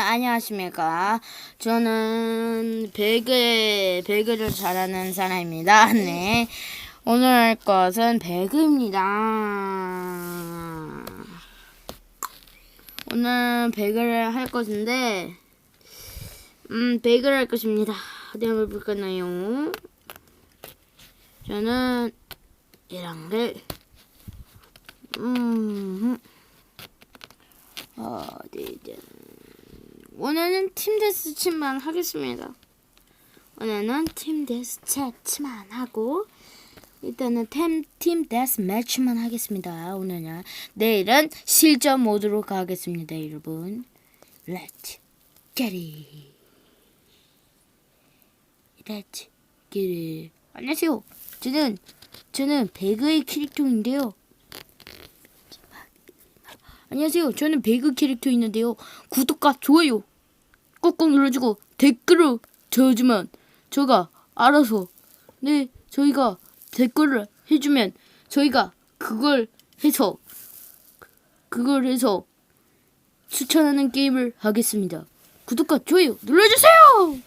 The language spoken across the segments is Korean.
안녕하십니까. 저는 배그, 배그를 잘하는 사람입니다. 네. 오늘 할 것은 배그입니다. 오늘 배그를 할 것인데, 음, 배그를 할 것입니다. 어디 한번 볼까요? 저는, 이랑을, 음, 어디든 오늘은 팀 데스치만 하겠습니다. 오늘은 팀 데스치만 하고 일단은 팀, 팀 데스 매치만 하겠습니다. 오늘은 내일은 실전 모드로 가겠습니다, 여러분. Let's get it. Let's get it. 안녕하세요. 저는 저는 배그의 캐릭터인데요. 안녕하세요. 저는 배그 캐릭터 있는데요. 구독과 좋아요 꾹꾹 눌러주고 댓글을 저주면 저가 알아서 네 저희가 댓글을 해주면 저희가 그걸 해서 그걸 해서 추천하는 게임을 하겠습니다. 구독과 좋아요 눌러주세요.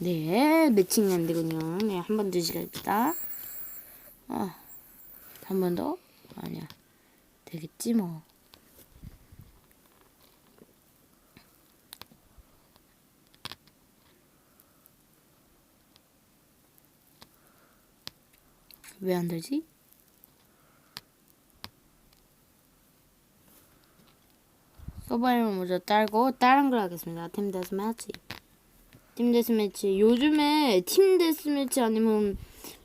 네 매칭 안 되군요. 네 한 번 더 시작합니다. 아한 번 더? 아니야. 되겠지 뭐. 왜 안 되지? 서바이벌 모드 딸고 다른 걸 하겠습니다. 팀 데스매치. 팀 데스매치. 요즘에 팀 데스매치 아니면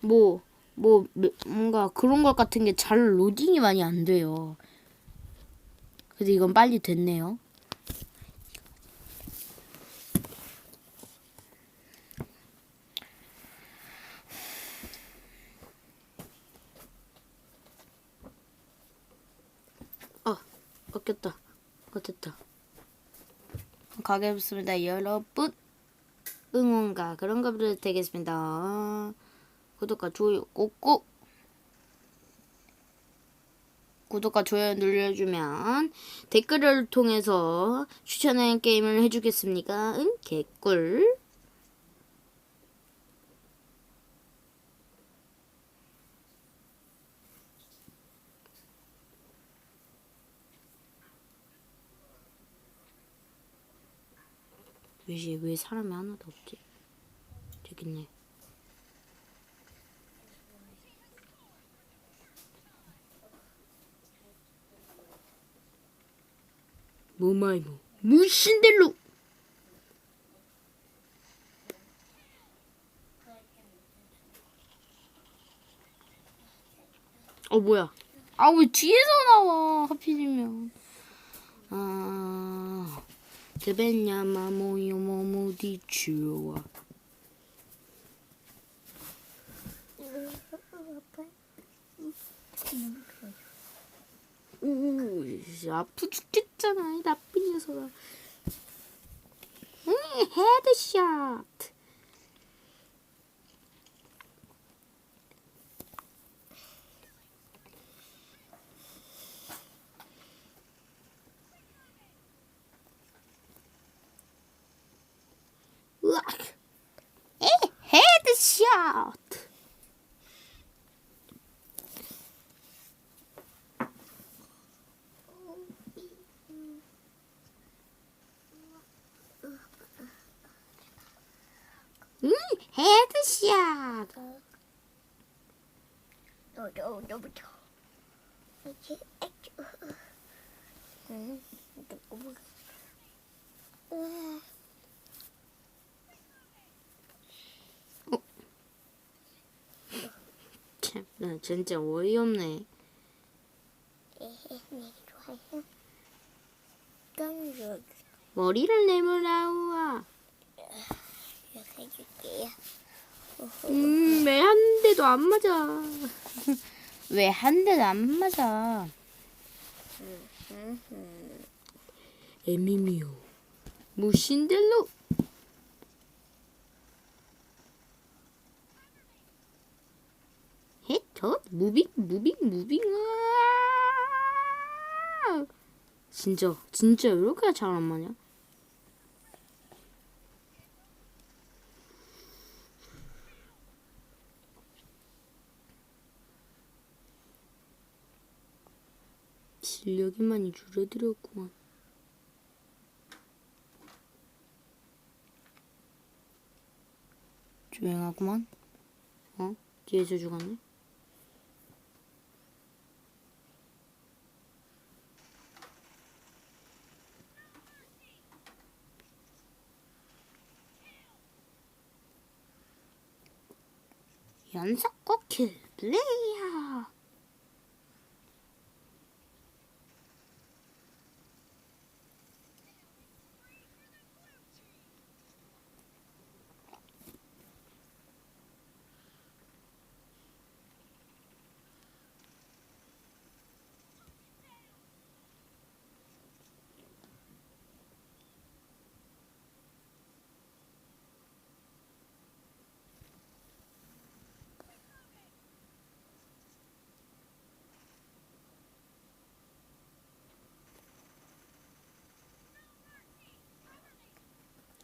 뭐 뭐 뭔가 그런 것 같은 게 잘 로딩이 많이 안 돼요. 그래서 이건 빨리 됐네요. 어, 꺾였다. 어, 됐다. 가겠습니다, 여러분. 응원가 그런 거 부탁드리겠습니다. 구독과 좋아요 꼭꼭 구독과 좋아요 눌러주면 댓글을 통해서 추천하는 게임을 해주겠습니까? 응? 개꿀. 왜지? 왜 사람이 하나도 없지? 있네. 뭐마이뭐 무신델로 어 뭐야 아 왜 뒤에서 나와 하필이면 아 츄와 오, 아프 죽겠잖아, 이 나쁜 녀석아. 응, 헤드샷. 으악. 에, 헤드샷. 응, 헤드샷. 너너 너부터. 이렇게 액주. 응. 누구? 으아. 참, 나 진짜 어이없네. 머리를 내밀라우아. 이렇게 해줄게요. 음, 왜 한 대도 안 맞아? 왜 한 대도 안 맞아? 에미미오, 무신델로. 헷, 저 무빙, 무빙, 무빙. 아! 진짜 진짜 이렇게 잘안 맞냐? 실력이 많이 줄어들었구만. 조용하구만. 어? 뒤에서 죽었네. 연속 꽃킬 플레이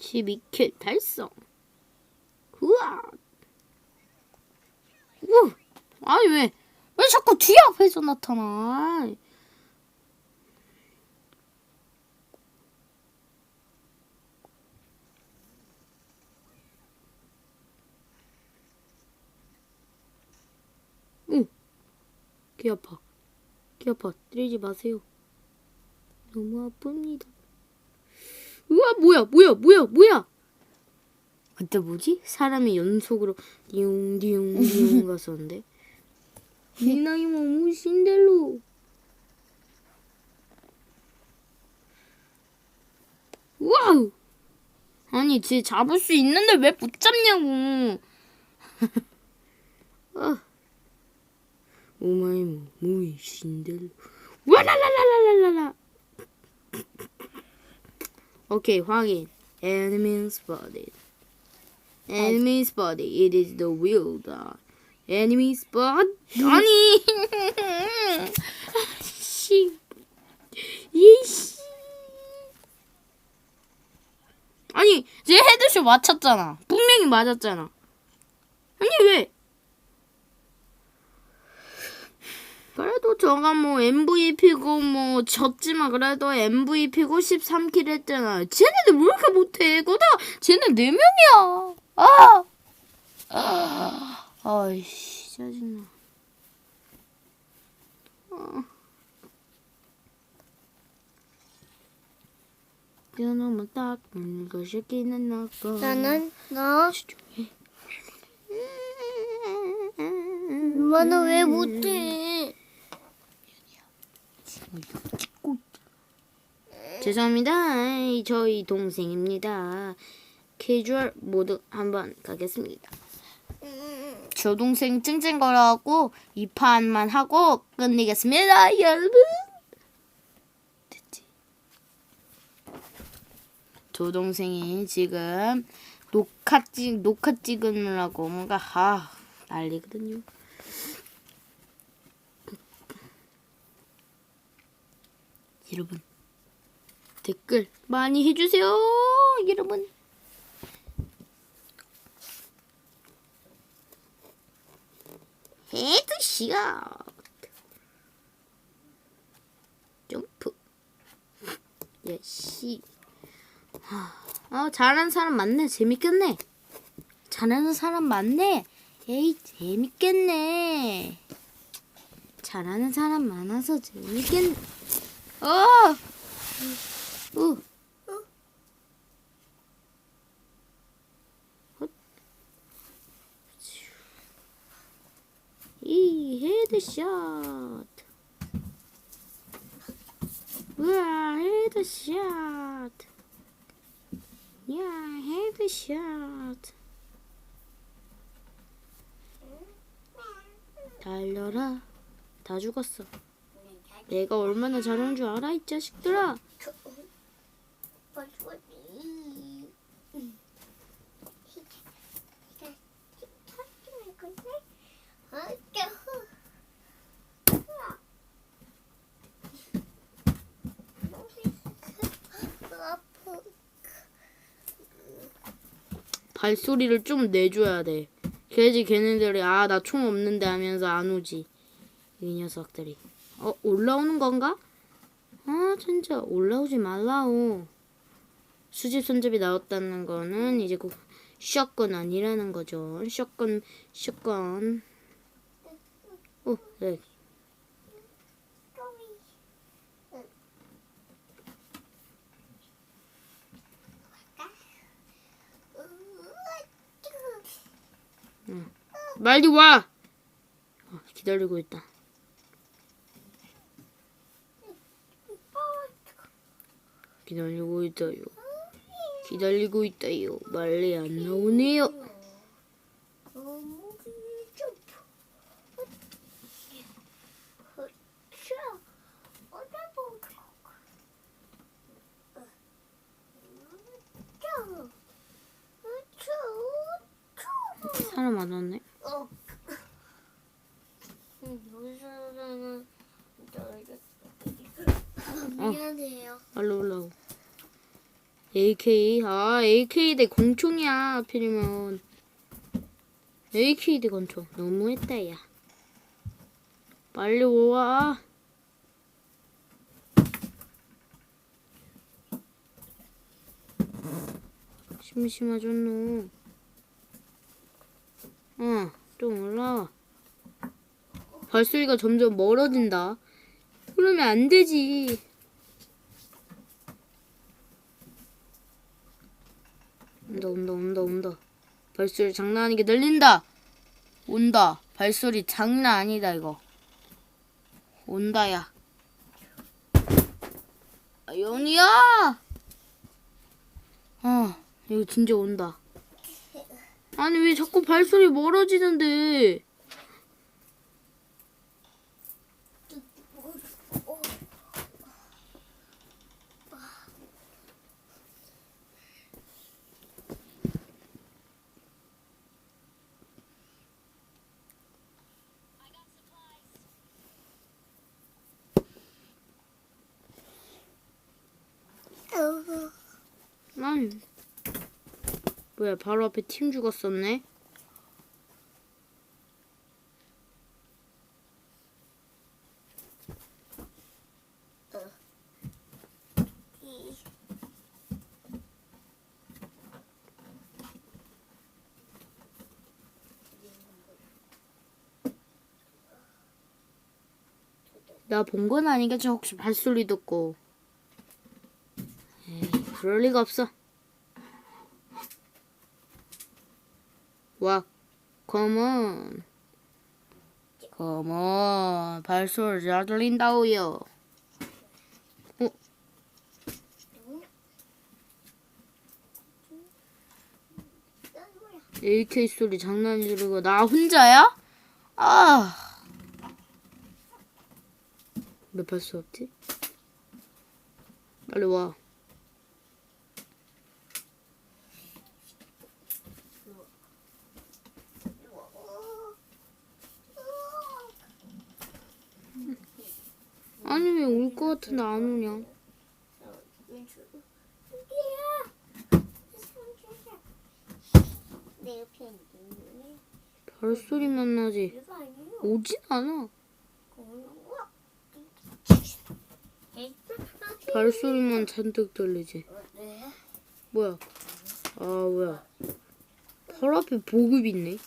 야. 십이 킬 달성. 우와. 우. 아니 왜? 왜 자꾸 뒤 앞에서 나타나? 응. 귀 아파. 귀 아파. 때리지 마세요. 너무 아픕니다. 우와 뭐야 뭐야 뭐야 뭐야? 그때 뭐지? 사람이 연속으로 띠용띠용띠용 갔었는데. 이 나이 너무 신델로 와우! 아니 쟤 잡을 수 있는데 왜 못 잡냐고. 아. 오마이모 무이 신델로 와라라라라라라 오케이 확인. Enemy spotted. Enemy spotted. It is the wheel dog. Enemy spot. 아니. 씨. 이씨. 아니, 쟤 헤드샷 맞췄잖아. 분명히 맞았잖아. 아니 왜? 그래도 저가 뭐 MVP고 뭐 졌지만 그래도 MVP고 13킬 했잖아. 쟤네들 왜 이렇게 못해? 거다 쟤네 4명이야. 아! 아, 아이씨, 짜증나. 아. 너무 딱 것이 끼는 나고 나는 나 조용히 엄마는 왜 못해? 죄송합니다. 저희 동생입니다. 캐주얼 모드 한번 가겠습니다. 저 동생 찡찡거려하고 이 판만 하고 끝내겠습니다, 여러분. 됐지? 저 동생이 지금 녹화 찍 녹화 찍으려고 뭔가 하 난리거든요. 여러분 댓글 많이 해주세요, 여러분. 헤드샷 점프. 예시 아 잘하는 사람 많네. 재밌겠네. 잘하는 사람 많네. 에이 재밌겠네. 잘하는 사람 많아서 재밌겠네 어. 우. 헛. 이 헤드샷. 우와 헤드샷. 야 헤드샷. 달려라. 다 죽었어 내가 얼마나 잘하는 줄 알아 이 자식들아 발소리를 좀 내줘야 돼 걔지 걔네들이 아 나 총 없는데 하면서 안 오지. 이 녀석들이. 어 올라오는 건가? 아 진짜 올라오지 말라오. 수집 손잡이 나왔다는 거는 이제 곧 샷건 아니라는 거죠. 샷건 샷건. 어 네. 빨리 와. 어, 기다리고 있다. 기다리고 있다요. 기다리고 있다요. 빨리 안 나오네요. 사람 안 왔네. 어. 여기서는 미안해요. 빨리 올라오. AK 아 AK 대 권총이야 하필이면 AK 대 권총 너무했다 야. 빨리 와. 심심하잖노. 어, 좀 올라와. 발소리가 점점 멀어진다. 그러면 안 되지. 온다 온다 온다 온다. 발소리 장난 아니게 들린다. 온다. 발소리 장난 아니다 이거. 온다야. 아, 연이야! 아 이거 진짜 온다. 아니 왜 자꾸 발소리 멀어지는데 아니 뭐야 바로 앞에 팀 죽었었네? 나 본 건 아니겠지 혹시? 발소리 듣고. 에이 그럴 리가 없어 와 컴온 컴온 발소리 잘 들린다오요 어? AK 소리 장난이고 나 혼자야? 아. 왜 발소 없지? 빨리 와. 아니 왜 올 것 같은데 안 오냐? 발소리만 나지. 오진 않아. 발소리만 잔뜩 들리지. 네. 뭐야? 아 뭐야? 바로 앞에 보급 있네.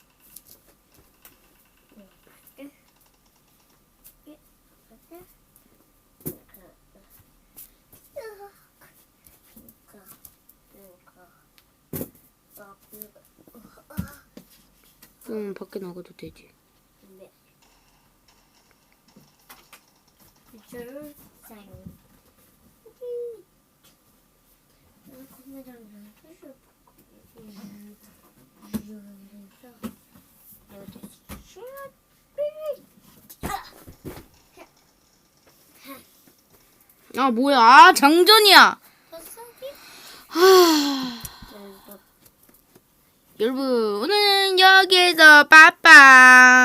그럼 밖에 나가도 되지. 컴퓨터랑 수술 아 뭐야? 아 장전이야. 여러분 오늘은 여기에서 빠빠.